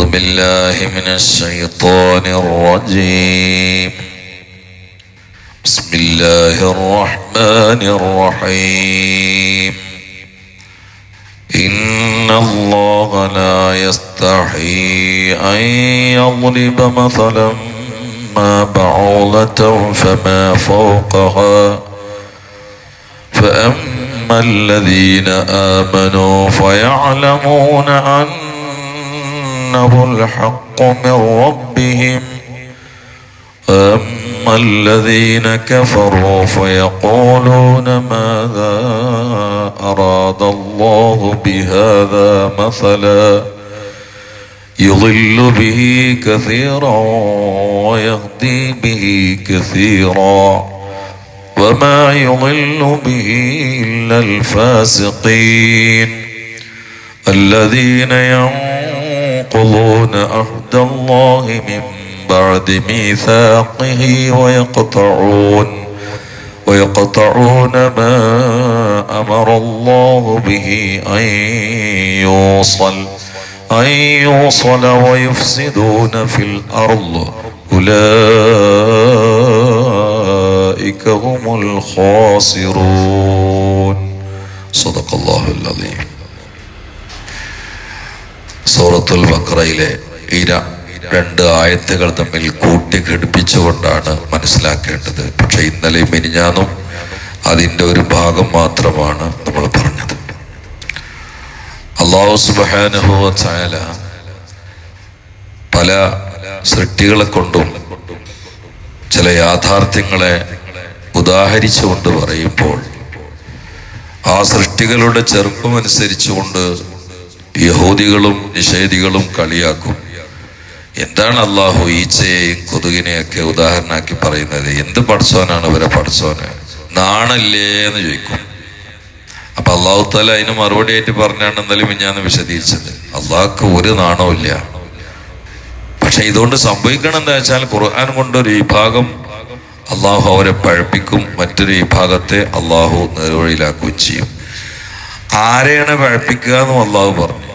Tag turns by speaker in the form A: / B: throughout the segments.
A: أعوذ بالله من الشيطان الرجيم. بسم الله الرحمن الرحيم. إن الله لا يستحي أن يضرب مثلا ما بعوضة فما فوقها. فأما الذين آمنوا فيعلمون أنه الحق من ربهم. أما الذين كفروا فيقولون ماذا أراد الله بهذا مثلا. يضل به كثيرا ويهدي به كثيرا. وما يضل به إلا الفاسقين. الذين ينقضون عهد الله من بعد ميثاقه ويقطعون ويقطعون ما أمر الله به أن يوصل أن يوصل ويفسدون في الأرض. أولئك هم الخاسرون. صدق الله العظيم. സൂറത്തുൽ ബക്രയിലെ ഇര രണ്ട് ആയത്തുകൾ തമ്മിൽ കൂട്ടിഘടിപ്പിച്ചുകൊണ്ടാണ് മനസ്സിലാക്കേണ്ടത്. പക്ഷെ ഇന്നലെ മിനിഞ്ഞാന്നും അതിന്റെ ഒരു ഭാഗം മാത്രമാണ് നമ്മൾ പറഞ്ഞത്. അള്ളാഹു സുബാനുഭവ ചായാല പല സൃഷ്ടികളെ കൊണ്ടും ചില യാഥാർത്ഥ്യങ്ങളെ ഉദാഹരിച്ചുകൊണ്ട് പറയുമ്പോൾ ആ സൃഷ്ടികളുടെ ചെറുപ്പമനുസരിച്ചുകൊണ്ട് യഹൂദികളും നിഷേധികളും കളിയാക്കും. എന്താണ് അള്ളാഹു ഈച്ചയെയും കൊതുകിനെയൊക്കെ ഉദാഹരണമാക്കി പറയുന്നത്? എന്ത് പഠിച്ചോനാണ് ഇവരെ പഠിച്ചോന് നാണല്ലേ എന്ന് ചോദിക്കും. അപ്പൊ അള്ളാഹു താല അതിന് മറുപടി ആയിട്ട് പറഞ്ഞാണ് എന്നാലും ഞാൻ വിശദീകരിച്ചത്. അള്ളാഹ്ക്ക് ഒരു നാണവും ഇല്ല. പക്ഷെ ഇതുകൊണ്ട് സംഭവിക്കണം എന്താ വെച്ചാൽ ഖുർആൻ കൊണ്ടൊരു വിഭാഗം അള്ളാഹു അവരെ പഴപ്പിക്കും. മറ്റൊരു വിഭാഗത്തെ അള്ളാഹു നേർവഴിയിലാക്കുകയും ചെയ്യും. ആരെയാണ് പഴപ്പിക്കുക എന്ന് അള്ളാഹു പറഞ്ഞു.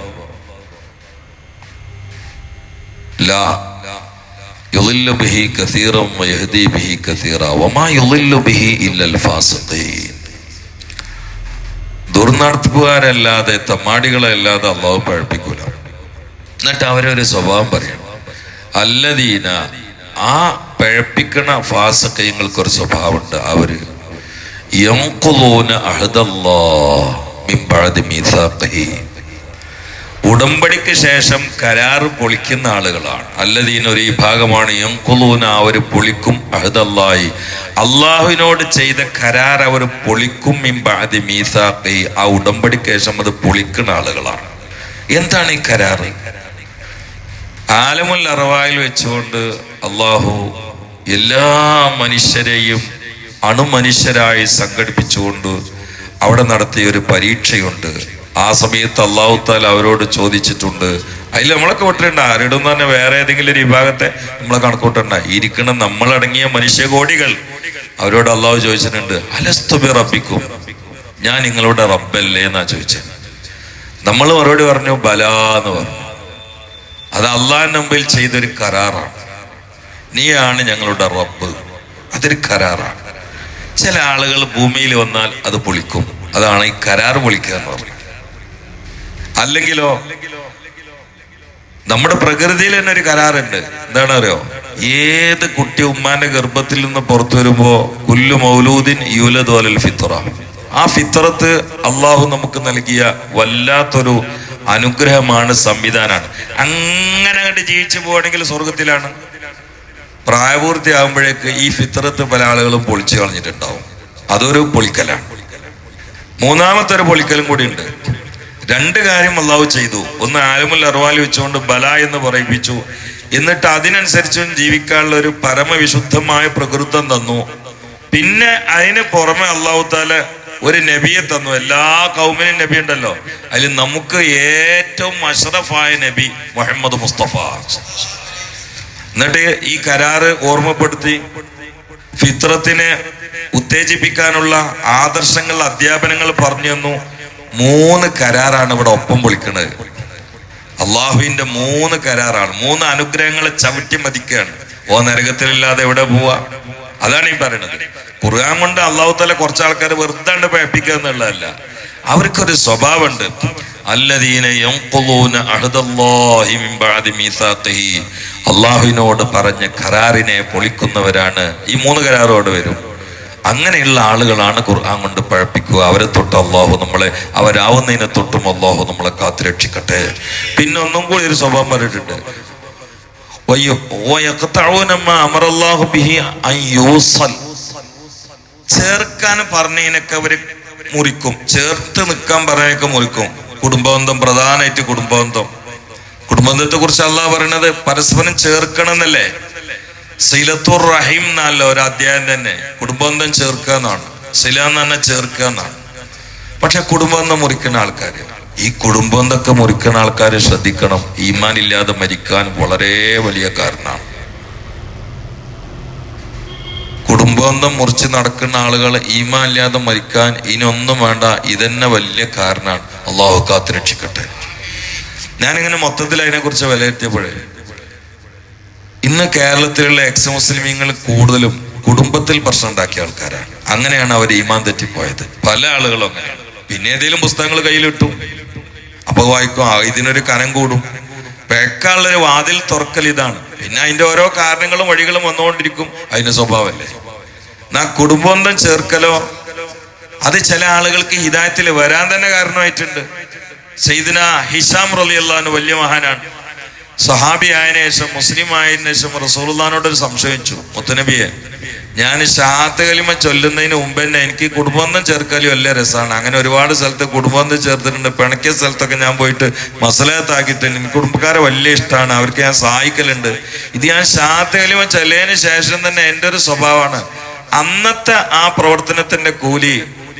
A: ദുർനടത്തുകാരല്ലാതെ തമ്മാടികളല്ലാതെ അള്ളാഹു പഴപ്പിക്കൂല. എന്നിട്ട് അവരൊരു സ്വഭാവം പറയണം. അല്ലദീന ആ പഴപ്പിക്കണ ഫാസക്കയങ്ങൾക്ക് ഒരു സ്വഭാവമുണ്ട്. അവർ മീസാഖിഹി ഉടമ്പടിക്ക് ശേഷം കരാർ പൊളിക്കുന്ന ആളുകളാണ്. അല്ലദീന ഒരു ഭാഗമാണ് യംകുലൂന അവർ പൊളിക്കും അഹദല്ലായി അള്ളാഹുവിനോട് ചെയ്ത കരാർ അവർ പൊളിക്കും മിംബാദി മീസാഖി. ആ ഉടമ്പടിക്ക് ശേഷം അത് പൊളിക്കുന്ന ആളുകളാണ്. എന്താണ് ഈ കരാർ? ആലമുൽ അറവായിൽ വെച്ചുകൊണ്ട് അള്ളാഹു എല്ലാ മനുഷ്യരെയും അണുമനുഷ്യരായി സംഘടിപ്പിച്ചുകൊണ്ട് അവിടെ നടത്തിയ ഒരു പരീക്ഷയുണ്ട്. ആ സമയത്ത് അള്ളാഹുത്താൽ അവരോട് ചോദിച്ചിട്ടുണ്ട് അതിൽ നമ്മളൊക്കെ വിട്ടിട്ടുണ്ട്. ആരുടെ തന്നെ വേറെ ഏതെങ്കിലും ഒരു വിഭാഗത്തെ നമ്മളെ കണക്കൂട്ടണ്ട. ഇരിക്കുന്ന നമ്മളടങ്ങിയ മനുഷ്യകോടികൾ. അവരോട് അള്ളാഹു ചോദിച്ചിട്ടുണ്ട് അലസ്തുബി റബ്ബിക്കും ഞാൻ നിങ്ങളുടെ റബ്ബല്ലേ എന്നാ ചോദിച്ചത് നമ്മൾ മറുപടി പറഞ്ഞു ബല എന്ന് പറഞ്ഞു. അത് അള്ളാഹിന്റെ മുമ്പിൽ ചെയ്തൊരു കരാറാണ്. നീയാണ് ഞങ്ങളുടെ റബ്ബ്. അതൊരു കരാറാണ്. ചില ആളുകൾ ഭൂമിയിൽ വന്നാൽ അത് പൊളിക്കും. അതാണ് ഈ കരാർ പൊളിക്കുക എന്ന് പറയുന്നത് അല്ലെങ്കിലോ നമ്മുടെ പ്രകൃതിയിൽ തന്നെ ഒരു കരാറുണ്ട്. എന്താണ് അറിയോ ഏത് കുട്ടി ഉമ്മാന്റെ ഗർഭത്തിൽ നിന്ന് പുറത്തു വരുമ്പോ കുല്ലു മൗലൂദിൻ യൂലദോലൽ ഫിത്ര ആ ഫിത്രത്ത് അള്ളാഹു നമുക്ക് നൽകിയ വല്ലാത്തൊരു അനുഗ്രഹമാണ് സംവിധാനമാണ്. അങ്ങനെ അങ്ങോട്ട് ജീവിച്ചു പോവാണെങ്കിൽ സ്വർഗത്തിലാണ് പ്രായപൂർത്തിയാകുമ്പോഴേക്ക് ഈ ഫിത്രത്ത് പല ആളുകളും പൊളിച്ചു കളഞ്ഞിട്ടുണ്ടാവും. അതൊരു പൊളിക്കലാണ്. മൂന്നാമത്തെ ഒരു പൊളിക്കലും കൂടി ഉണ്ട്. രണ്ട് കാര്യം അള്ളാഹു ചെയ്തു. ഒന്ന് ആലമുൽ അർവാലി വെച്ചുകൊണ്ട് ബല എന്ന് പറയിപ്പിച്ചു. എന്നിട്ട് അതിനനുസരിച്ചും ജീവിക്കാനുള്ള ഒരു പരമവിശുദ്ധമായ പ്രകൃതം തന്നു. പിന്നെ അതിന് പുറമെ അള്ളാഹു താല ഒരു നബിയെ തന്നു. എല്ലാ കൗമിനും നബി ഉണ്ടല്ലോ. അതിൽ നമുക്ക് ഏറ്റവും അഷറഫായ നബി മുഹമ്മദ് മുസ്തഫ. എന്നിട്ട് ഈ കരാറ് ഓർമ്മപ്പെടുത്തി ഫിത്രത്തിനെ ഉത്തേജിപ്പിക്കാനുള്ള ആദർശങ്ങൾ അധ്യാപനങ്ങൾ പറഞ്ഞു തന്നു. മൂന്ന് കരാറാണ് ഇവിടെ ഒപ്പം പൊളിക്കുന്നത് അള്ളാഹുവിന്റെ മൂന്ന് കരാറാണ്. മൂന്ന് അനുഗ്രഹങ്ങളെ ചവിട്ടി മതിക്കുകയാണ്. ഓ നരകത്തിലില്ലാതെ എവിടെ പോവാ? അതാണ് ഈ പറയുന്നത്. ഖുർആൻ കൊണ്ട് അള്ളാഹു തല കുറച്ച് ആൾക്കാർ വെറുതെ പേപ്പിക്കുക എന്നുള്ളതല്ല. അവർക്കൊരു സ്വഭാവമുണ്ട്. അല്ലദീന മിൻ ബഅദി അള്ളാഹുവിനോട് പറഞ്ഞ കരാറിനെ പൊളിക്കുന്നവരാണ്. ഈ മൂന്ന് കരാറോട് വരും. അങ്ങനെയുള്ള ആളുകളാണ് ഖുർആൻ കൊണ്ട് പഴപ്പിക്കുക. അവരെ തൊട്ട് അള്ളാഹു നമ്മളെ അവരാവുന്നതിനെ തൊട്ടും അള്ളാഹു നമ്മളെ കാത്തുരക്ഷിക്കട്ടെ പിന്നെ ഒന്നും കൂടി ഒരു സ്വഭാവം പറഞ്ഞിട്ടുണ്ട്. ചേർക്കാൻ പറഞ്ഞതിനൊക്കെ അവർ മുറിക്കും. ചേർത്ത് നിൽക്കാൻ പറഞ്ഞതിനൊക്കെ മുറിക്കും. കുടുംബബന്ധം പ്രധാനമായിട്ട് കുടുംബബന്ധം. കുടുംബബന്ധത്തെ കുറിച്ച് അള്ളാഹ് പറയണത് പരസ്പരം ചേർക്കണം എന്നല്ലേ സിലത്തുർ റഹീം എന്നല്ല ഒരു അധ്യായം തന്നെ. കുടുംബബന്ധം ചേർക്കുക എന്നാണ്. സില എന്ന് തന്നെ ചേർക്കുക എന്നാണ്. പക്ഷെ കുടുംബബന്ധം മുറിക്കുന്ന ആൾക്കാർ ഈ കുടുംബബന്ധമൊക്കെ മുറിക്കുന്ന ആൾക്കാരെ ശ്രദ്ധിക്കണം. ഈമാൻ ഇല്ലാതെ മരിക്കാൻ വളരെ വലിയ കാരണമാണ്. കുടുംബബന്ധം മുറിച്ച് നടക്കുന്ന ആളുകൾ ഈമാൻ ഇല്ലാതെ മരിക്കാൻ ഇനിയൊന്നും വേണ്ട. ഇതന്നെ വലിയ കാരണമാണ്. അള്ളാഹു കാത്ത് രക്ഷിക്കട്ടെ ഞാനിങ്ങനെ മൊത്തത്തിൽ അതിനെക്കുറിച്ച് വിലയിരുത്തിയപ്പോഴേ ഇന്ന് കേരളത്തിലുള്ള എക്സ് മുസ്ലിമീങ്ങൾ കൂടുതലും കുടുംബത്തിൽ പ്രശ്നം ഉണ്ടാക്കിയ ആൾക്കാരാണ്. അങ്ങനെയാണ് അവർ ഈമാൻ തെറ്റിപ്പോയത്. പല ആളുകളും അങ്ങനെയാണ്. പിന്നെ ഏതെങ്കിലും പുസ്തകങ്ങൾ കയ്യിലിട്ടു. അപ്പൊ വായിക്കും ഇതിനൊരു കനം കൂടും. പേക്കാനുള്ളൊരു വാതിൽ തുറക്കൽ ഇതാണ്. പിന്നെ അതിന്റെ ഓരോ കാരണങ്ങളും വഴികളും വന്നുകൊണ്ടിരിക്കും. അതിന്റെ സ്വഭാവമല്ലേ? എന്നാ കുടുംബന്ധം ചേർക്കലോ? അത് ചില ആളുകൾക്ക് ഹിദായത്തിൽ വരാൻ തന്നെ കാരണമായിട്ടുണ്ട്. സെയ്ദിന ഹിഷാം റലിയല്ലാന്ന് വലിയ മഹാനാണ്. സഹാബി ആയതിനു ശേഷം മുസ്ലിം ആയതിനു ശേഷം റസൂൽദാനോട് ഒരു സംശയിച്ചു മുത്തനബിയെ ഞാൻ ഷാത്ത് കലിമ ചൊല്ലുന്നതിന് മുമ്പ് തന്നെ എനിക്ക് കുടുംബന്ധം ചേർക്കലും വലിയ രസമാണ് അങ്ങനെ ഒരുപാട് സ്ഥലത്ത് കുടുംബന്ധം ചേർത്തിട്ടുണ്ട്. പിണക്കിയ സ്ഥലത്തൊക്കെ ഞാൻ പോയിട്ട് മസലത്താക്കിയിട്ടുണ്ട് എനിക്ക് കുടുംബക്കാരെ വലിയ ഇഷ്ടമാണ് അവർക്ക് ഞാൻ സഹായിക്കലുണ്ട്. ഇത് ഞാൻ ഷാത്ത് കലിമ ചൊല്ലിയതിന് ശേഷം തന്നെ എന്റെ ഒരു സ്വഭാവമാണ്. അന്നത്തെ ആ പ്രവർത്തനത്തിന്റെ കൂലി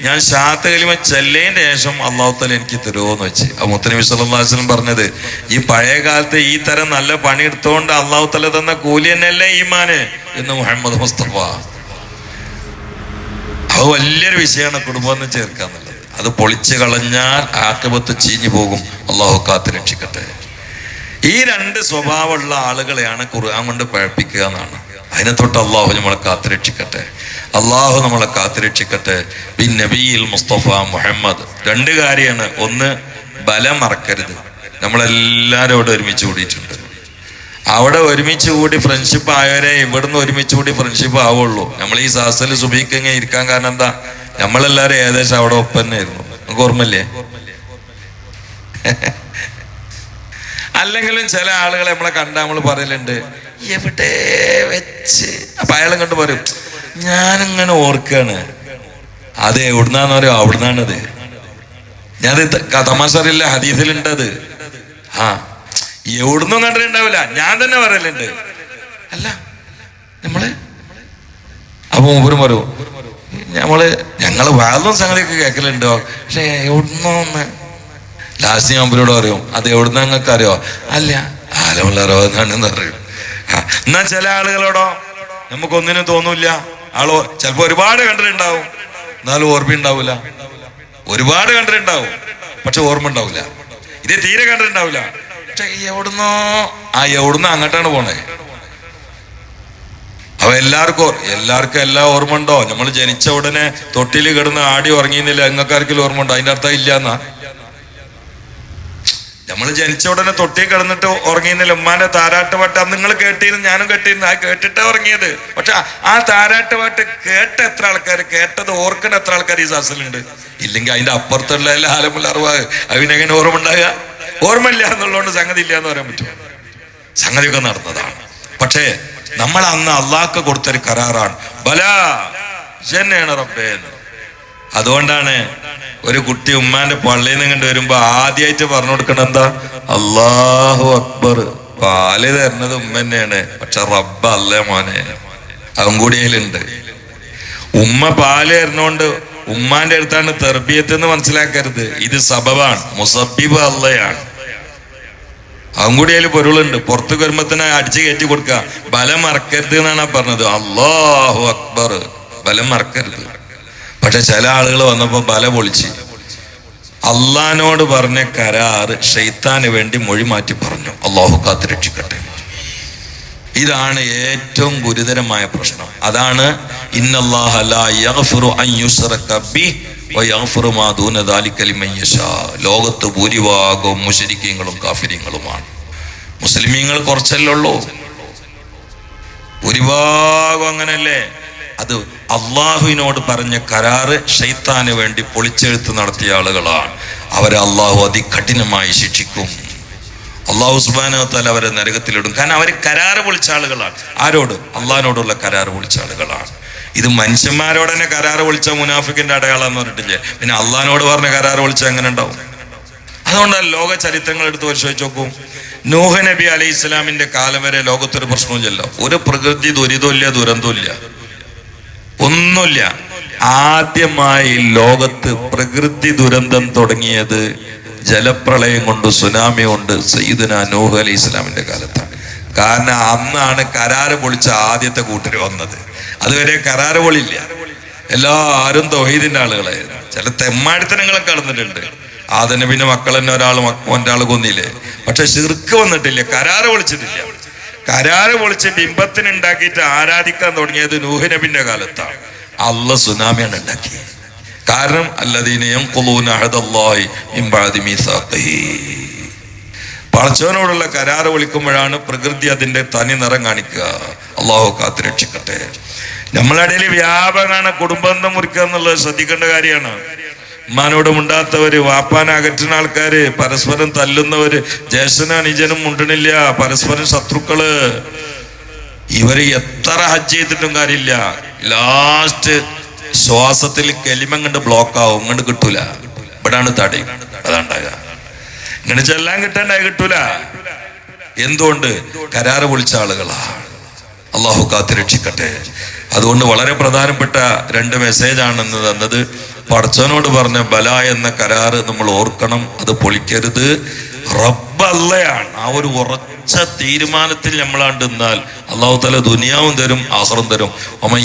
A: ഞാൻ ഷാത്ത് കലിമ ചെല്ലേന്റെ ശേഷം അള്ളാഹുത്തല എനിക്ക് തരുമോന്ന് വെച്ച്. മുത്തനബി അലൈഹി പറഞ്ഞത് ഈ പഴയ കാലത്ത് ഈ തരം നല്ല പണി എടുത്തുകൊണ്ട് അള്ളാഹുത്തല തന്ന കൂലി തന്നെയല്ലേ ഈമാന്? എന്ന് മുഹമ്മദ് മുസ്തഫ. അത് വലിയൊരു വിഷയമാണ് കുടുംബം ചേർക്കാന്നുള്ളത് അത് പൊളിച്ചു കളഞ്ഞാൽ ആക്കപത്ത് ചീഞ്ഞു പോകും. അള്ളാഹു കാത്ത് രക്ഷിക്കട്ടെ. ഈ രണ്ട് സ്വഭാവമുള്ള ആളുകളെയാണ് ഖുർആൻ കൊണ്ട് പഴപ്പിക്കുക എന്നാണ്. അതിനെ തൊട്ട് അള്ളാഹു നമ്മളെ കാത്തുരക്ഷിക്കട്ടെ അള്ളാഹു നമ്മളെ കാത്തുരക്ഷിക്കട്ടെ. ബിൻ നബിയിൽ മുസ്തഫ മുഹമ്മദ്. രണ്ട് കാര്യമാണ്. ഒന്ന് ബലം മറക്കരുത്. നമ്മളെല്ലാവരും ഒരുമിച്ച് കൂടിയിട്ടുണ്ട്. അവിടെ ഒരുമിച്ച് കൂടി ഫ്രണ്ട്ഷിപ്പ് ആയവരെ ഇവിടുന്ന് ഒരുമിച്ച് കൂടി ഫ്രണ്ട്ഷിപ്പ് ആവുള്ളൂ. നമ്മൾ ഈ സാസൽ സുഭിക്കങ്ങ ഇരിക്കാൻ കാരണം എന്താ? നമ്മളെല്ലാരും ഏകദേശം അവിടെ ഒപ്പം തന്നെയായിരുന്നു നമുക്ക് ഓർമ്മല്ലേ അല്ലെങ്കിലും ചില ആളുകളെ നമ്മളെ കണ്ട നമ്മൾ പറയലുണ്ട് എവിടെ വെച്ച്? അപ്പൊ അയാളും കണ്ട് പറയും ഞാനിങ്ങനെ ഓർക്കാണ്. അത് എവിടുന്നാന്ന് പറയോ അവിടുന്നാണത്. ഞാനത് തമാശ അറിയില്ല ഹദീസിലുണ്ടത്. ആ എവിടുന്നും കണ്ടിട്ടുണ്ടാവില്ല. ഞാൻ തന്നെ പറയലുണ്ട്. അല്ല നമ്മൾ അപ്പൊ മൂപ്പരും പറയൂ നമ്മൾ ഞങ്ങൾ വേറൊന്നും സംഗതിയൊക്കെ കേൾക്കലുണ്ടോ പക്ഷെ എവിടുന്നോന്ന്? ലാസ്റ്റ് ഞാൻ അവരോട് പറയും അത് എവിടുന്ന് നിങ്ങൾക്ക് അറിയോ അല്ല ആലമുള്ള എന്നാണെന്ന് പറയും. എന്നാ ചില ആളുകളോടോ നമുക്കൊന്നിനും തോന്നൂല ആളോ ചിലപ്പോ ഒരുപാട് കണ്ടിട്ടുണ്ടാവും. എന്നാലും ഓർമ്മ ഉണ്ടാവില്ല ഒരുപാട് കണ്ടിട്ടുണ്ടാവും. പക്ഷെ ഓർമ്മ ഉണ്ടാവില്ല ഇതേ തീരെ കണ്ടിട്ടുണ്ടാവില്ല പക്ഷെ എവിടുന്നോ ആ എവിടുന്നോ അങ്ങോട്ടാണ് പോണേ. അവ എല്ലാവർക്കും എല്ലാവർക്കും എല്ലാം ഓർമ്മ ഉണ്ടോ? നമ്മൾ ജനിച്ച ഉടനെ തൊട്ടിൽ കിടന്ന് ആടി ഉറങ്ങിയെന്നില്ല എങ്ങക്കാർക്കും ഓർമ്മ ഉണ്ടോ? അതിന്റെ അർത്ഥം ഇല്ല എന്നാ നമ്മൾ ജനിച്ച ഉടനെ തൊട്ടി കിടന്നിട്ട് ഉറങ്ങിയിരുന്നില്ല. ഉമ്മാന്റെ താരാട്ട് പാട്ട് അന്ന് നിങ്ങൾ കേട്ടിരുന്നു ഞാനും കേട്ടിരുന്നു. ആ കേട്ടിട്ടാ ഉറങ്ങിയത്. പക്ഷെ ആ- താരാട്ടുപാട്ട് താരാട്ട് പാട്ട് കേട്ട എത്ര ആൾക്കാർ കേട്ടത് ഓർക്കണ എത്ര ആൾക്കാർ ഈ സാസിലുണ്ട്? ഇല്ലെങ്കിൽ അതിന്റെ അപ്പുറത്തുള്ള എല്ലാ ആലമുള്ള അറിവ് അതിനെങ്ങനെ ഓർമ്മ ഉണ്ടാകുക ഓർമ്മയില്ല എന്നുള്ളതുകൊണ്ട് സംഗതി ഇല്ല എന്ന് പറയാൻ പറ്റും. സംഗതിയൊക്കെ നടന്നതാണ്. പക്ഷേ നമ്മൾ അന്ന് അള്ളാഹ്ക്ക് കൊടുത്തൊരു കരാറാണ്. ബല ജന്നെയാണ് റബ്ബേ അതുകൊണ്ടാണ് ഒരു കുട്ടി ഉമ്മാന്റെ പള്ളിയിൽ നിന്ന് കണ്ടു വരുമ്പോ ആദ്യമായിട്ട് പറഞ്ഞു കൊടുക്കണം എന്താ? അള്ളാഹു അക്ബർ. പാൽ തരണത് ഉമ്മ തന്നെയാണ്. പക്ഷെ റബ്ബ അല്ലേ മോനെ? അതും ഉമ്മ പാൽ തരണോണ്ട് ഉമ്മാന്റെ അടുത്താണ് തെർബിയത്ത് എന്ന് മനസ്സിലാക്കരുത്. ഇത് സബബാണ്. മുസബിബ് അല്ലയാണ് അതും കൂടി അതിൽ പൊരുളുണ്ട്. പുറത്ത് കുരുമ്പത്തിന് അടിച്ചു കയറ്റി കൊടുക്കുക ബലം മറക്കരുത് എന്നാണ് പറഞ്ഞത്. അള്ളാഹു അക്ബർ. ബലം മറക്കരുത്. പക്ഷെ ചില ആളുകൾ വന്നപ്പോൾ ബല പൊളിച്ച്. അള്ളഹാനോട് പറഞ്ഞ കരാറ് ഷെയ്ത്താന് വേണ്ടി മൊഴി മാറ്റി പറഞ്ഞു. അള്ളാഹു കാത്ത് രക്ഷിക്കട്ടെ. ഇതാണ് ഏറ്റവും ഗുരുതരമായ പ്രശ്നം. അതാണ്. ലോകത്ത് ഭൂരിഭാഗവും മുഷരിക്കങ്ങളും കാഫിര്യങ്ങളുമാണ് മുസ്ലിമീങ്ങൾ കുറച്ചല്ലേ ഉള്ളൂ? ഭൂരിഭാഗം അങ്ങനല്ലേ? അത് അള്ളാഹുവിനോട് പറഞ്ഞ കരാറ് ഷെയ്ത്താന് വേണ്ടി പൊളിച്ചെഴുത്ത് നടത്തിയ ആളുകളാണ്. അവരെ അള്ളാഹു അതികഠിനമായി ശിക്ഷിക്കും. അള്ളാഹു സുബാനത്താൽ അവരെ നരകത്തിലിടും. കാരണം അവർ കരാറ് പൊളിച്ച ആളുകളാണ്. ആരോട്? അള്ളാഹിനോടുള്ള കരാറ് പൊളിച്ച ആളുകളാണ്. ഇത് മനുഷ്യന്മാരോട് തന്നെ കരാറ് പൊളിച്ച മുനാഫിക്കിന്റെ അടയാളം എന്ന് പറഞ്ഞിട്ടില്ലേ? പിന്നെ അള്ളഹാനോട് പറഞ്ഞ കരാറ് പൊളിച്ച എങ്ങനെ ഉണ്ടാവും? അതുകൊണ്ടാണ് ലോക ചരിത്രങ്ങൾ എടുത്ത് പരിശോധിച്ച് നോക്കൂ. നൂഹ് നബി അലൈഹി ഇസ്ലാമിന്റെ കാലം വരെ ലോകത്തൊരു പ്രശ്നവുമില്ല ഒരു പ്രകൃതി ദുരിതമില്ല ദുരന്തമില്ല ഒന്നുമില്ല. ആദ്യമായി ലോകത്ത് പ്രകൃതി ദുരന്തം തുടങ്ങിയത് ജലപ്രളയം കൊണ്ട് സുനാമി കൊണ്ട് സയ്യിദുന നൂഹ് അലി ഇസ്ലാമിന്റെ കാലത്താണ്. കാരണം അന്നാണ് കരാറ് പൊളിച്ച ആദ്യത്തെ കൂട്ടർ വന്നത്. അതുവരെ കരാറ് പൊളില്ല എല്ലാവരും തൊഹീദിന്റെ ആളുകളായിരുന്നു. ചില തെമ്മാടിത്തനങ്ങളൊക്കെ നടന്നിട്ടുണ്ട്. ആദനബിന്റെ മക്കൾ തന്നെ ഒരാൾ ഒരാൾ കൊന്നില്ലേ? പക്ഷെ ശിർക്ക് വന്നിട്ടില്ല. കരാറ് പൊളിച്ചിട്ടില്ല. കരാറ് പൊളിച്ച് ബിംബത്തിന് ഉണ്ടാക്കിയിട്ട് ആരാധിക്കാൻ തുടങ്ങിയത് നൂഹ് നബിന്റെ കാലത്താണ്. അല്ല സുനാമിയാണ് ഉണ്ടാക്കിയത്. കാരണം അല്ലദീനയം പടച്ചവനോടുള്ള കരാറ് വിളിക്കുമ്പോഴാണ് പ്രകൃതി അതിന്റെ തനി നിറം കാണിക്കുക. അള്ളാഹു കാത്തുരക്ഷിക്കട്ടെ നമ്മളിടയിൽ വ്യാപകമാണ് കുടുംബന്ധം മുറിക്കുക എന്നുള്ളത് ശ്രദ്ധിക്കേണ്ട കാര്യമാണ്. ഉമ്മാനോട് മുണ്ടാത്തവര് അകറ്റുന്ന ആൾക്കാര് പരസ്പരം തല്ലുന്നവര് ജ്യേഷ്ഠനും അനുജനും മുണ്ടണില്ല പരസ്പരം ശത്രുക്കൾ. ഇവർ എത്ര ഹജ്ജ് ചെയ്തിട്ടും കാര്യമില്ല. ലാസ്റ്റ് ശ്വാസത്തിൽ കെലിമം കണ്ട് ബ്ലോക്ക് ആവും ഇങ്ങോട്ട് കിട്ടൂല. ഇവിടാണ് തടി. അതാണ്ടാക ഇങ്ങനെ ചെല്ലാൻ കിട്ടണ്ടായി കിട്ടൂല. എന്തുകൊണ്ട്? കരാറ് പൊളിച്ച ആളുകളാ. അള്ളാഹു കാത്തിരക്ഷിക്കട്ടെ അതുകൊണ്ട് വളരെ പ്രധാനപ്പെട്ട രണ്ട് മെസ്സേജാണെന്ന് തന്നത് പടച്ചവനോട് പറഞ്ഞ ബല എന്ന കരാറ് നമ്മൾ ഓർക്കണം അത് പൊളിക്കരുത്. റബ്ബല്ലയാണ്. ആ ഒരു ഉറച്ച തീരുമാനത്തിൽ നമ്മളാണ്ട് നിന്നാൽ അള്ളാഹു തല ദുനിയാവും തരും ആഹ്റും തരും. അമൻ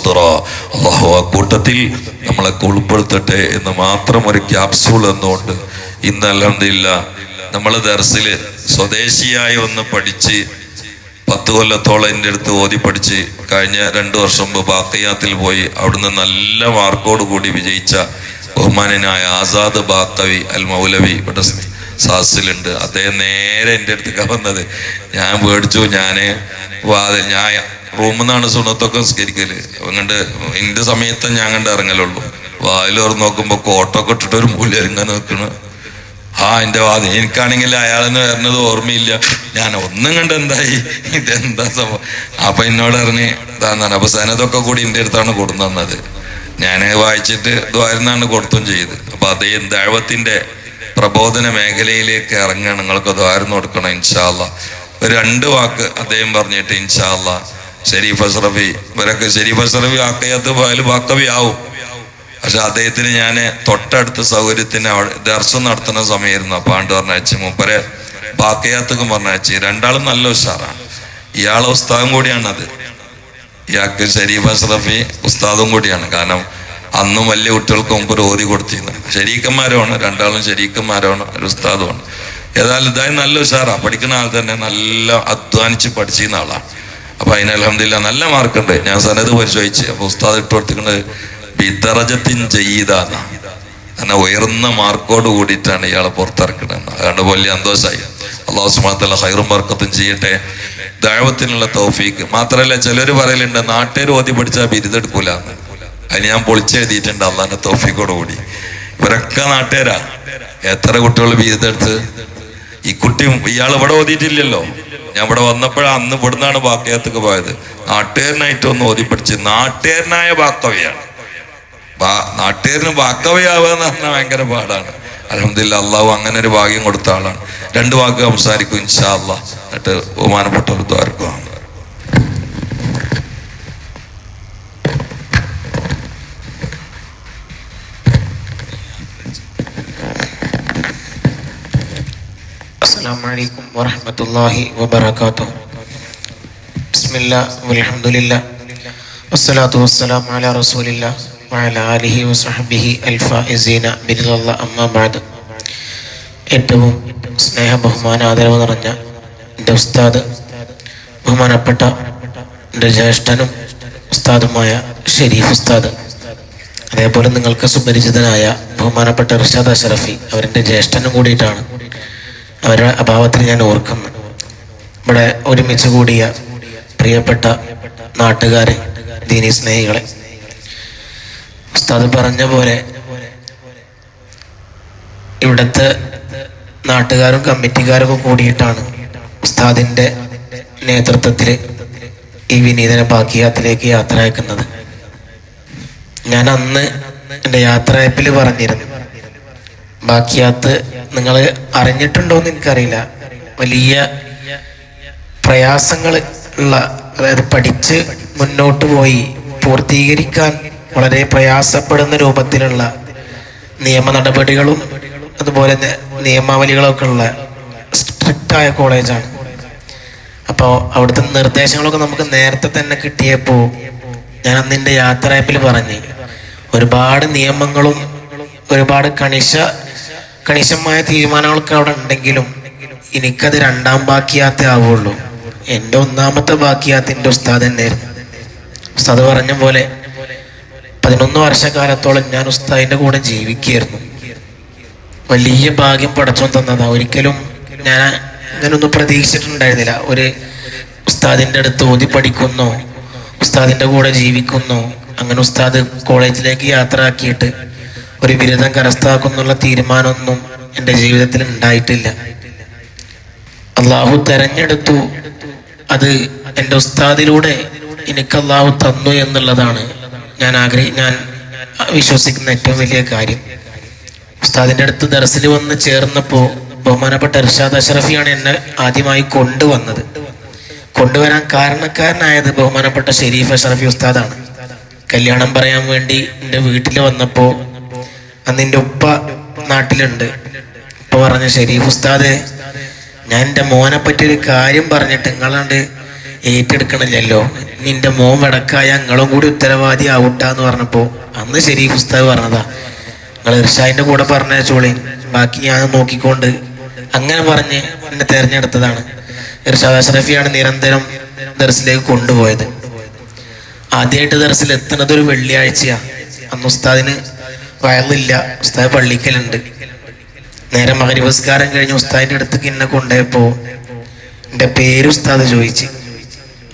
A: ഹുദറ അള്ളാഹു ആ കൂട്ടത്തിൽ നമ്മളെ ഉൾപ്പെടുത്തട്ടെ എന്ന് മാത്രം ഒരു ക്യാപ്സൂൾ എന്നുകൊണ്ട് ഇന്ന് അല്ലാണ്ടില്ല നമ്മൾ ദർസിൽ സ്വദേശിയായി ഒന്ന് പഠിച്ച് പത്ത് കൊല്ലത്തോളം എന്റെ അടുത്ത് ഓതി പഠിച്ച് കഴിഞ്ഞ രണ്ട് വർഷം മുമ്പ് ബാക്കയാത്തിൽ പോയി. അവിടുന്ന് നല്ല മാർക്കോട് കൂടി വിജയിച്ച ബഹുമാനനായ ആസാദ് ബാക്കവി അൽ മൗലവി. ഇവിടെ സാസിലുണ്ട് അദ്ദേഹം നേരെ എന്റെ അടുത്തേക്ക് വന്നത്. ഞാൻ മേടിച്ചു ഞാൻ വാതിൽ ഞാൻ റൂമിൽ നിന്നാണ് സുണത്തൊക്കെ സംസ്കരിക്കൽ അങ്ങണ്ട് എന്റെ സമയത്ത് ഞാൻ കണ്ട് ഇറങ്ങലുള്ളൂ. വാതിൽ തുറന്ന് നോക്കുമ്പോൾ കോട്ടൊക്കെ ഇട്ടിട്ട് ഒരു മൂല്യം ഇറങ്ങാൻ നിൽക്കണ്. ആ എന്റെ വാതിൽ. എനിക്കാണെങ്കിൽ അയാളെന്ന് വരുന്നത് ഓർമ്മയില്ല. ഞാൻ ഒന്നും കണ്ട് എന്തായി? ഇതെന്താ സംഭവം? അപ്പൊ എന്നോട് ഇറങ്ങി താന്നാണ് അപ്പൊ സനതൊക്കെ കൂടി എന്റെ അടുത്താണ് കൊടുന്നു തന്നത് ഞാൻ വായിച്ചിട്ട് ദ്വാരുന്നാണ് കൊടുത്തും ചെയ്ത്. അപ്പൊ അതേ ദൈവത്തിന്റെ പ്രബോധന മേഖലയിലേക്ക് ഇറങ്ങാൻ നിങ്ങൾക്ക് ദ്വാരം കൊടുക്കണം ഇൻഷാല്ല ഒരു രണ്ട് വാക്ക് അദ്ദേഹം പറഞ്ഞിട്ട് ഇൻഷാല്ല ഷെരീഫ് അഷ്റഫി ഇവരൊക്കെ ഷെരീഫ് അഷ്റഫി ആക്കയത്ത് പോയാലും വാക്കവി ആവും പക്ഷെ അദ്ദേഹത്തിന് ഞാൻ തൊട്ടടുത്ത സൗകര്യത്തിന് ദർശനം നടത്തുന്ന സമയമായിരുന്നു. അപ്പൊ ആണ്ട് പറഞ്ഞയച്ച് മൂപ്പരെ ബാക്കയാത്തക്കും പറഞ്ഞയച്ച്. രണ്ടാളും നല്ല ഉഷാറാണ്. ഇയാളെ ഉസ്താദും കൂടിയാണത്. ഇയാൾക്ക് ഷരീഫ് അഷ്റഫി ഉസ്താദും കൂടിയാണ്. കാരണം അന്നും വലിയ കുട്ടികൾക്ക് മുമ്പ് ഒരു ഓതി കൊടുത്തിരുന്നു. ശരീക്കന്മാരുമാണ് രണ്ടാളും ശരീക്കന്മാരാണ് ഒരു ഉസ്താദുമാണ്. ഏതായാലും ഇതായി നല്ല ഉഷാറാ. പഠിക്കുന്ന ആൾ തന്നെ നല്ല അധ്വാനിച്ച് പഠിച്ചിരുന്ന ആളാണ്. അപ്പൊ അതിന് അലഹമില്ല നല്ല മാർക്കുണ്ട്. ഞാൻ സനത് പരിശോധിച്ച് അപ്പൊ ഉസ്താദ് ഇട്ട് കൊടുത്തിരിക്കുന്നത് ബിദറജത്തിൻ ചെയ്താന്ന അങ്ങനെ ഉയർന്ന മാർക്കോട് കൂടിയിട്ടാണ് ഇയാളെ പുറത്തിറക്കുന്നത്. അതുകൊണ്ട് വലിയ സന്തോഷമായി അള്ളാഹു സുമാത്തല്ല ഹൈറും വർക്കത്തും ചെയ്യട്ടെ. ദൈവത്തിനുള്ള തൗഫീക്ക്. മാത്രമല്ല ചിലർ പറയലുണ്ട് നാട്ടുകാർ ഓതി പഠിച്ചാൽ ബിരുദെടുക്കൂല അതിന് ഞാൻ പൊളിച്ചെഴുതിയിട്ടുണ്ട് അള്ളാന്റെ തോഫിക്കോട് കൂടി. ഇവരൊക്കെ നാട്ടുകാരാ. എത്ര കുട്ടികൾ ബിരുദെടുത്ത് ഈ കുട്ടി ഇയാൾ ഇവിടെ ഓതിയിട്ടില്ലല്ലോ. ഞാൻ ഇവിടെ വന്നപ്പോഴാണ് അന്ന് ഇവിടുന്നാണ് ബാക്കയത്തേക്ക് പോയത്. നാട്ടുകാരനായിട്ടൊന്ന് ഓതി പഠിച്ച് നാട്ടുകാരനായ ബാക്കവയാണ് ബാ- നാട്ടുകാരന് ബാക്കവയാവുക എന്ന് ഭയങ്കര പാടാണ്. അലഹമില്ല അള്ളാഹു അങ്ങനെ ഒരു ഭാഗ്യം കൊടുത്ത ആളാണ്. രണ്ട് വാക്ക് സംസാരിക്കും ഇൻഷാ അള്ളാഹ് എന്നിട്ട് ബഹുമാനപ്പെട്ടവർ ഒരു
B: عليكم ورحمة الله وبركاته بسم الله والحمد لله والصلاة والسلام على رسول الله وعلى آله وصحبه الفائزين برضا الله أما بعد ഏറ്റവും സ്നേഹ ബഹുമാന ആദരവ് നിറഞ്ഞ എൻ്റെ ഉസ്താദ് ബഹുമാനപ്പെട്ട എൻ്റെ ജ്യേഷ്ഠനും ഉസ്താദുമായ ഷെരീഫ് ഉസ്താദ് അതേപോലെ നിങ്ങൾക്ക് സുപരിചിതനായ ബഹുമാനപ്പെട്ട റിഷാദ് അഷറഫി അവരുടെ ജ്യേഷ്ഠനും കൂടിയിട്ടാണ് അവരുടെ അഭാവത്തിന് ഞാൻ ഓർക്കും ഇവിടെ ഒരുമിച്ച് കൂടിയ പ്രിയപ്പെട്ട നാട്ടുകാരെ ദീനി സ്നേഹികളെ. ഉസ്താദ് പറഞ്ഞ പോലെ ഇവിടുത്തെ നാട്ടുകാരും കമ്മിറ്റിക്കാരും കൂടിയിട്ടാണ് ഉസ്താദിന്റെ നേതൃത്വത്തിൽ ഈ വിനീതന ബാക്കിയാത്തിലേക്ക് യാത്ര അയക്കുന്നത് ഞാൻ അന്ന് എന്റെ യാത്രയപ്പിൽ പറഞ്ഞിരുന്നു. ബാക്കിയാത്ത് നിങ്ങൾ അറിഞ്ഞിട്ടുണ്ടോ എന്ന് എനിക്കറിയില്ല. വലിയ പ്രയാസങ്ങൾ ഉള്ള അതായത് പഠിച്ച് മുന്നോട്ട് പോയി പൂർത്തീകരിക്കാൻ വളരെ പ്രയാസപ്പെടുന്ന രൂപത്തിലുള്ള നിയമ നടപടികളും അതുപോലെ തന്നെ നിയമാവലികളൊക്കെ ഉള്ള സ്ട്രിക്റ്റ് ആയ കോളേജാണ്. അപ്പോൾ അവിടുത്തെ നിർദ്ദേശങ്ങളൊക്കെ നമുക്ക് നേരത്തെ തന്നെ കിട്ടിയപ്പോൾ ഞാൻ അന്ന് അന്നിന്റെ യാത്രയപ്പിൽ പറഞ്ഞു ഒരുപാട് നിയമങ്ങളും ഒരുപാട് കണിശ കണിശമായ തീരുമാനങ്ങളൊക്കെ അവിടെ ഉണ്ടെങ്കിലും എനിക്കത് രണ്ടാം ബാക്കിയാത്തേ ആവുള്ളൂ. എന്റെ ഒന്നാമത്തെ ബാക്കിയാത്തിന്റെ ഉസ്താദ് തന്നെയായിരുന്നു ഉസ്താദ് പറഞ്ഞ പോലെ പതിനൊന്ന് വർഷക്കാലത്തോളം ഞാൻ ഉസ്താദിന്റെ കൂടെ ജീവിക്കുകയായിരുന്നു. വലിയ ഭാഗ്യം പടച്ചോൻ തന്നതാ. ഒരിക്കലും ഞാൻ അങ്ങനൊന്നും പ്രതീക്ഷിച്ചിട്ടുണ്ടായിരുന്നില്ല. ഒരു ഉസ്താദിന്റെ അടുത്ത് ഓതി പഠിക്കുന്നു ഉസ്താദിന്റെ കൂടെ ജീവിക്കുന്നു അങ്ങനെ ഉസ്താദ് കോളേജിലേക്ക് യാത്ര ആക്കിയിട്ട് ഒരു ബിരുദം കരസ്ഥമാക്കുന്നുള്ള തീരുമാനമൊന്നും എന്റെ ജീവിതത്തിൽ ഉണ്ടായിട്ടില്ല. അള്ളാഹു തെരഞ്ഞെടുത്തു. അത് എന്റെ ഉസ്താദിലൂടെ എനിക്ക് അള്ളാഹു തന്നു എന്നുള്ളതാണ് ഞാൻ ആഗ്രഹി ഞാൻ വിശ്വസിക്കുന്ന ഏറ്റവും വലിയ കാര്യം. ഉസ്താദിന്റെ അടുത്ത് ദർസിൽ വന്ന് ചേർന്നപ്പോൾ ബഹുമാനപ്പെട്ട ഇർഷാദ് അഷറഫിയാണ് എന്നെ ആദ്യമായി കൊണ്ടുവന്നത്. കൊണ്ടുവരാൻ കാരണക്കാരനായത് ബഹുമാനപ്പെട്ട ഷെരീഫ് അഷറഫി ഉസ്താദാണ്. കല്യാണം പറയാൻ വേണ്ടി എന്റെ വീട്ടിൽ വന്നപ്പോൾ അന്ന് എന്റെ ഉപ്പ നാട്ടിലുണ്ട്. ഉപ്പ പറഞ്ഞ ശരി ഉസ്താദ് ഞാൻ എന്റെ മോനെ പറ്റി ഒരു കാര്യം പറഞ്ഞിട്ട് നിങ്ങളാണ്ട് ഏറ്റെടുക്കണില്ലല്ലോ. നിന്റെ മോൻ വിടക്കായ ഞങ്ങളും കൂടി ഉത്തരവാദി ആവട്ടാന്ന് പറഞ്ഞപ്പോൾ അന്ന് ശരി ഉസ്താദ് പറഞ്ഞതാ. നിങ്ങൾ ഇർഷാദിന്റെ കൂടെ പറഞ്ഞ ചോളി ബാക്കി ഞാൻ നോക്കിക്കൊണ്ട് അങ്ങനെ പറഞ്ഞ് എന്നെ തിരഞ്ഞെടുത്തതാണ്. ഇർഷാദ് അഷ്റഫിയാണ് നിരന്തരം ദർസിലേക്ക് കൊണ്ടുപോയത്. ആദ്യമായിട്ട് ദർസിൽ എത്തുന്നത് ഒരു വെള്ളിയാഴ്ചയാണ് അന്ന് ഉസ്താദിന് വയലില്ല ഉസ്താദ് പള്ളിക്കലുണ്ട്. നേരെ മകരിപസ്കാരം കഴിഞ്ഞ് ഉസ്താദിന്റെ അടുത്തേക്ക് എന്നെ കൊണ്ടുപോയപ്പോ എന്റെ പേര് ഉസ്താദ് ചോദിച്ചു.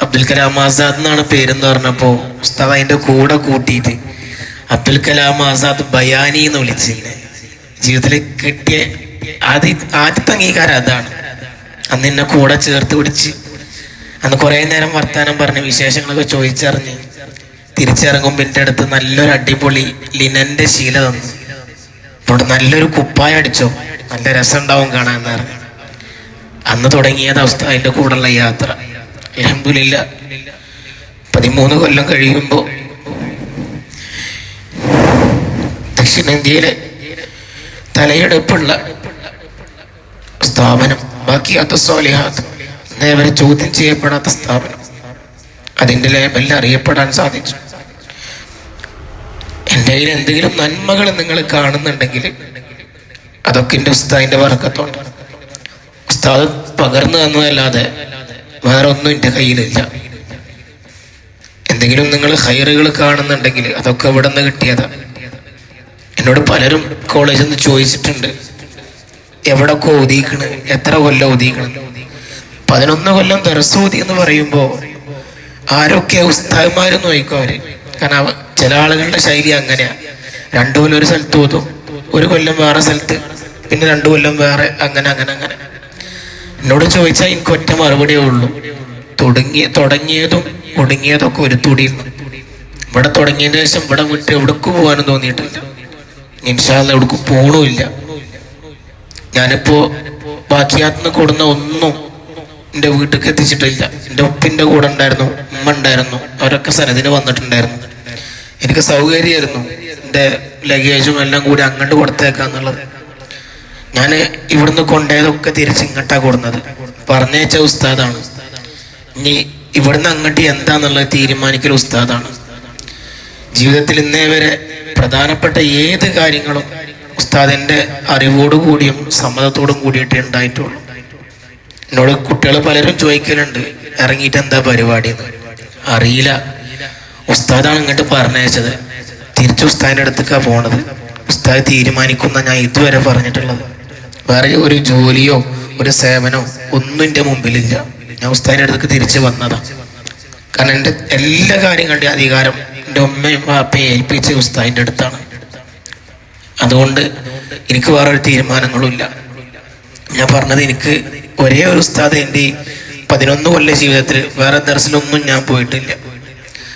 B: അബ്ദുൽ കലാം ആസാദ് എന്നാണ് പേരെന്ന് പറഞ്ഞപ്പോ ഉസ്താദ് അതിന്റെ കൂടെ കൂട്ടിയിട്ട് അബ്ദുൽ കലാം ആസാദ് ബയാനി എന്ന് വിളിച്ചില്ലേ ജീവിതത്തിൽ കിട്ടിയ ആദ്യ ആദ്യത്തെ അംഗീകാരം അതാണ്. അന്ന് എന്നെ കൂടെ ചേർത്ത് പിടിച്ച് അന്ന് കുറെ നേരം വർത്തമാനം പറഞ്ഞ് വിശേഷങ്ങളൊക്കെ ചോദിച്ചറിഞ്ഞ് തിരിച്ചിറങ്ങുമ്പോൾ എന്റെ അടുത്ത് നല്ലൊരു അടിപൊളി ലിനന്റെ ശീല തന്നു. നല്ലൊരു കുപ്പായ അടിച്ചോ. നല്ല രസം ഉണ്ടാവും കാണാൻ പറഞ്ഞു. അന്ന് തുടങ്ങിയത് അവസ്ഥ അതിന്റെ കൂടെയുള്ള യാത്ര. അലഹമില്ല പതിമൂന്ന് കൊല്ലം കഴിയുമ്പോൾ ദക്ഷിണേന്ത്യയിലെ തലയെടുപ്പുള്ള സ്ഥാപനം ബാക്കിയാത്ത സോലിഹാത്ത് ഇന്നേവരെ ചോദ്യം ചെയ്യപ്പെടാത്ത സ്ഥാപനം. അതിന്റെ ലേബലിൽ അറിയപ്പെടാൻ സാധിച്ചു. കയ്യിൽ എന്തെങ്കിലും നന്മകൾ നിങ്ങൾ കാണുന്നുണ്ടെങ്കിൽ അതൊക്കെ എന്റെ ഉസ്താദിന്റെ വറക്കത്തോണ്ട് ഉസ്താദ് പകർന്നു തന്നതല്ലാതെ വേറെ ഒന്നും എന്റെ കയ്യിലില്ല. എന്തെങ്കിലും നിങ്ങൾ ഹൈറുകൾ കാണുന്നുണ്ടെങ്കിൽ അതൊക്കെ ഇവിടെ നിന്ന് കിട്ടിയതാ. എന്നോട് പലരും കോളേജിൽ നിന്ന് ചോദിച്ചിട്ടുണ്ട് എവിടൊക്കെ ഒതുക്കണ് എത്ര കൊല്ലം ഒതുക്കണം പതിനൊന്ന് കൊല്ലം ദർസോതി എന്ന് പറയുമ്പോൾ ആരൊക്കെ ഉസ്താദ്മാരും നോയിക്കോ അവർ. കാരണം ചില ആളുകളുടെ ശൈലി അങ്ങനെയാ. രണ്ടു കൊല്ലം ഒരു സ്ഥലത്ത് ഓതും. ഒരു കൊല്ലം വേറെ സ്ഥലത്ത്. പിന്നെ രണ്ടു കൊല്ലം വേറെ അങ്ങനെ അങ്ങനെ അങ്ങനെ. എന്നോട് ചോദിച്ചാൽ എനിക്ക് ഒറ്റ മറുപടിയേ ഉള്ളൂ. തുടങ്ങിയ തുടങ്ങിയതും ഒടുങ്ങിയതൊക്കെ ഒരു തുടിയും ഇവിടെ തുടങ്ങിയതിന് ശേഷം ഇവിടെ വിട്ട് എവിടേക്ക് പോകാനും തോന്നിയിട്ടില്ല. ഇൻഷാല്ല എവിടേക്ക് പോണുമില്ല. ഞാനിപ്പോ ബാക്കിയാത്തുനിന്ന് കൊടുന്ന ഒന്നും എന്റെ വീട്ടിലേക്ക് എത്തിച്ചിട്ടില്ല. എന്റെ ഉപ്പിന്റെ കൂടെ ഉണ്ടായിരുന്നു ഉമ്മ ഉണ്ടായിരുന്നു അവരൊക്കെ സനദിന് വന്നിട്ടുണ്ടായിരുന്നു. എനിക്ക് സൗകര്യമായിരുന്നു. എന്റെ ലഗേജും എല്ലാം കൂടി അങ്ങോട്ട് കൊടുത്തേക്കാന്നുള്ളത്. ഞാൻ ഇവിടുന്ന് കൊണ്ടുപോയതൊക്കെ തിരിച്ച് ഇങ്ങോട്ടാ കൊടുന്നത്. പറഞ്ഞയച്ച ഉസ്താദാണ്. ഇനി ഇവിടുന്ന് അങ്ങോട്ട് എന്താന്നുള്ളത് തീരുമാനിക്കൽ ഉസ്താദാണ്. ജീവിതത്തിൽ ഇന്നേ വരെ പ്രധാനപ്പെട്ട ഏത് കാര്യങ്ങളും ഉസ്താദിന്റെ അറിവോടുകൂടിയും സമ്മതത്തോടും കൂടിയിട്ടേ ഉണ്ടായിട്ടുള്ളൂ. എന്നോട് കുട്ടികൾ പലരും ചോദിക്കലുണ്ട് ഇറങ്ങിയിട്ട് എന്താ പരിപാടി അറിയില്ല. ഉസ്താദാണ് ഇങ്ങോട്ട് പറഞ്ഞയച്ചത്. തിരിച്ചു ഉസ്താദിന്റെ അടുത്തേക്കാ പോണത്. ഉസ്താദ് തീരുമാനിക്കുന്ന ഞാൻ ഇതുവരെ പറഞ്ഞിട്ടുള്ളത്. വേറെ ഒരു ജോലിയോ ഒരു സേവനോ ഒന്നും എന്റെ മുമ്പിലില്ല. ഞാൻ ഉസ്താദിന്റെ അടുത്തേക്ക് തിരിച്ചു വന്നതാ. കാരണം എന്റെ എല്ലാ കാര്യങ്ങളുടെയും അധികാരം എന്റെ ഉമ്മയും പാപ്പയും ഏൽപ്പിച്ച ഉസ്താദിന്റെ അടുത്താണ്. അതുകൊണ്ട് എനിക്ക് വേറൊരു തീരുമാനങ്ങളും ഇല്ല ഞാൻ പറഞ്ഞത് എനിക്ക് ഒരേ ഒരു ഉസ്താദ് എന്റെ പതിനൊന്ന് കൊല്ല ജീവിതത്തിൽ വേറെ ദർശനമൊന്നും ഞാൻ പോയിട്ടില്ല.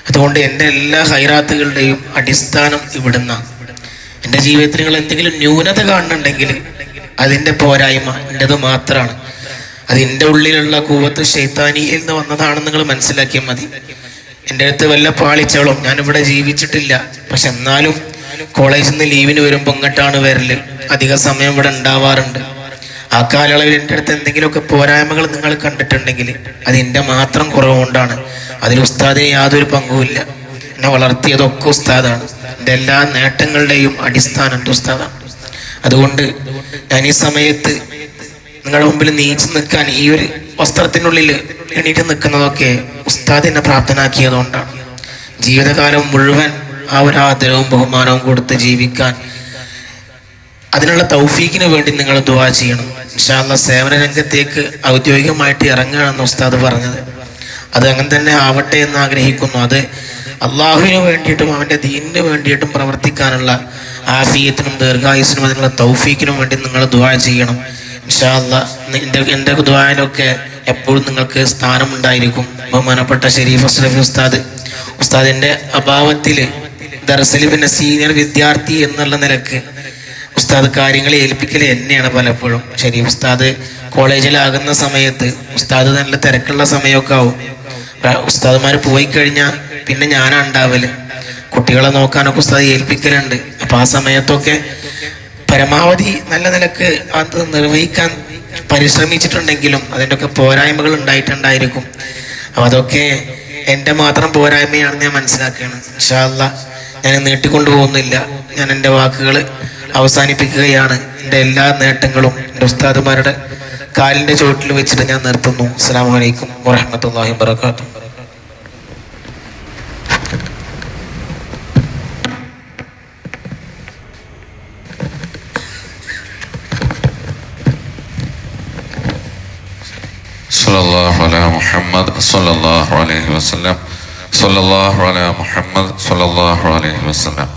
B: അതുകൊണ്ട് എന്റെ എല്ലാ ഹൈറാത്തുകളുടെയും അടിസ്ഥാനം ഇവിടുന്ന. എന്റെ ജീവിതത്തിൽ നിങ്ങൾ എന്തെങ്കിലും ന്യൂനത കാണുന്നുണ്ടെങ്കിൽ അതിന്റെ പോരായ്മ എന്റെത് മാത്രമാണ് അത് എന്റെ ഉള്ളിലുള്ള കൂവത്ത് ഷെയ്ത്താനിയിൽ നിന്ന് വന്നതാണെന്ന് നിങ്ങൾ മനസ്സിലാക്കിയാൽ മതി. എന്റെ അടുത്ത് വല്ല പാളിച്ചകളും ഞാനിവിടെ ജീവിച്ചിട്ടില്ല. പക്ഷെ എന്നാലും കോളേജിൽ നിന്ന് ലീവിന് വരുമ്പോൾ ഇങ്ങോട്ടാണ് വരൽ. അധിക സമയം ഇവിടെ ഉണ്ടാവാറുണ്ട്. ആ കാലയളവിൽ എന്റെ അടുത്ത് എന്തെങ്കിലുമൊക്കെ പോരായ്മകൾ നിങ്ങൾ കണ്ടിട്ടുണ്ടെങ്കിൽ അത് എന്റെ മാത്രം കുറവ് കൊണ്ടാണ് അതിൽ ഉസ്താദിന് യാതൊരു പങ്കുമില്ല എന്നെ വളർത്തിയതൊക്കെ ഉസ്താദാണ്. എന്റെ എല്ലാ നേട്ടങ്ങളുടെയും അടിസ്ഥാനം എന്റെ ഉസ്താദാണ്. അതുകൊണ്ട് ഞാൻ ഈ സമയത്ത് നിങ്ങളുടെ മുമ്പിൽ നീച്ചു നിൽക്കാൻ ഈ ഒരു വസ്ത്രത്തിനുള്ളിൽ എണീറ്റ് നിൽക്കുന്നതൊക്കെ ഉസ്താദിനെ പ്രാപ്തനാക്കിയതുകൊണ്ടാണ്. ജീവിതകാലം മുഴുവൻ ആ ഒരു ആദരവും ബഹുമാനവും കൊടുത്ത് ജീവിക്കാൻ അതിനുള്ള തൗഫീഖിന് വേണ്ടി നിങ്ങൾ ദുവാ ചെയ്യണം. ഇൻഷാല്ല സേവന രംഗത്തേക്ക് ഔദ്യോഗികമായിട്ട് ഇറങ്ങുകയാണെന്ന് ഉസ്താദ് പറഞ്ഞത്. അത് അങ്ങനെ തന്നെ ആവട്ടെ എന്ന് ആഗ്രഹിക്കുന്നു. അത് അള്ളാഹുവിന് വേണ്ടിയിട്ടും അവന്റെ ദീനിന് വേണ്ടിയിട്ടും പ്രവർത്തിക്കാനുള്ള ആഫിയത്തിനും ദീർഘായുസിനും അതിനുള്ള തൗഫീക്കിനും വേണ്ടി നിങ്ങൾ ദുവാ ചെയ്യണം. ഇൻഷാല്ല എന്റെ എന്റെ ദുവായിലൊക്കെ എപ്പോഴും നിങ്ങൾക്ക് സ്ഥാനമുണ്ടായിരിക്കും. ബഹുമാനപ്പെട്ട ഷെരീഫ് അസ്ലഫി ഉസ്താദ്. ഉസ്താദിന്റെ അഭാവത്തിൽ ദർസലി പിന്നെ സീനിയർ വിദ്യാർത്ഥി എന്നുള്ള നിലയ്ക്ക് ഉസ്താദ് കാര്യങ്ങൾ ഏൽപ്പിക്കൽ എന്നെയാണ് പലപ്പോഴും. ഷെരീഫ് ഉസ്താദ് കോളേജിലാകുന്ന സമയത്ത് ഉസ്താദ് നല്ല തിരക്കുള്ള സമയമൊക്കെ ആവും. ഉസ്താദുമാർ പോയി കഴിഞ്ഞാൽ പിന്നെ ഞാനാ ഉണ്ടാവൽ. കുട്ടികളെ നോക്കാനൊക്കെ ഉസ്താദ് ഏൽപ്പിക്കലുണ്ട്. അപ്പൊ ആ സമയത്തൊക്കെ പരമാവധി നല്ല നിലയ്ക്ക് അത് നിർവഹിക്കാൻ പരിശ്രമിച്ചിട്ടുണ്ടെങ്കിലും അതിന്റെ ഒക്കെ പോരായ്മകൾ ഉണ്ടായിട്ടുണ്ടായിരിക്കും. അപ്പൊ അതൊക്കെ എന്റെ മാത്രം പോരായ്മയാണെന്ന് ഞാൻ മനസ്സിലാക്കുകയാണ് ഇൻഷാല്ല ഞാൻ നീട്ടിക്കൊണ്ടു പോകുന്നില്ല ഞാൻ എന്റെ വാക്കുകൾ അവസാനിപ്പിക്കുകയാണ്. എന്റെ എല്ലാ നേട്ടങ്ങളും എന്റെ ഉസ്താദുമാരുടെ കാലിൻ്റെ ചുവട്ടിൽ വെച്ചിട്ട് ഞാൻ നിർത്തുന്നു അസ്സാം വലൈക്കും വറഹമത്തല്ലാഹി വാത്തു
A: صلى الله على محمد صلى الله عليه وسلم صلى الله على محمد صلى الله عليه وسلم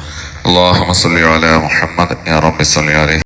A: اللهم صل على محمد يا رب صل عليه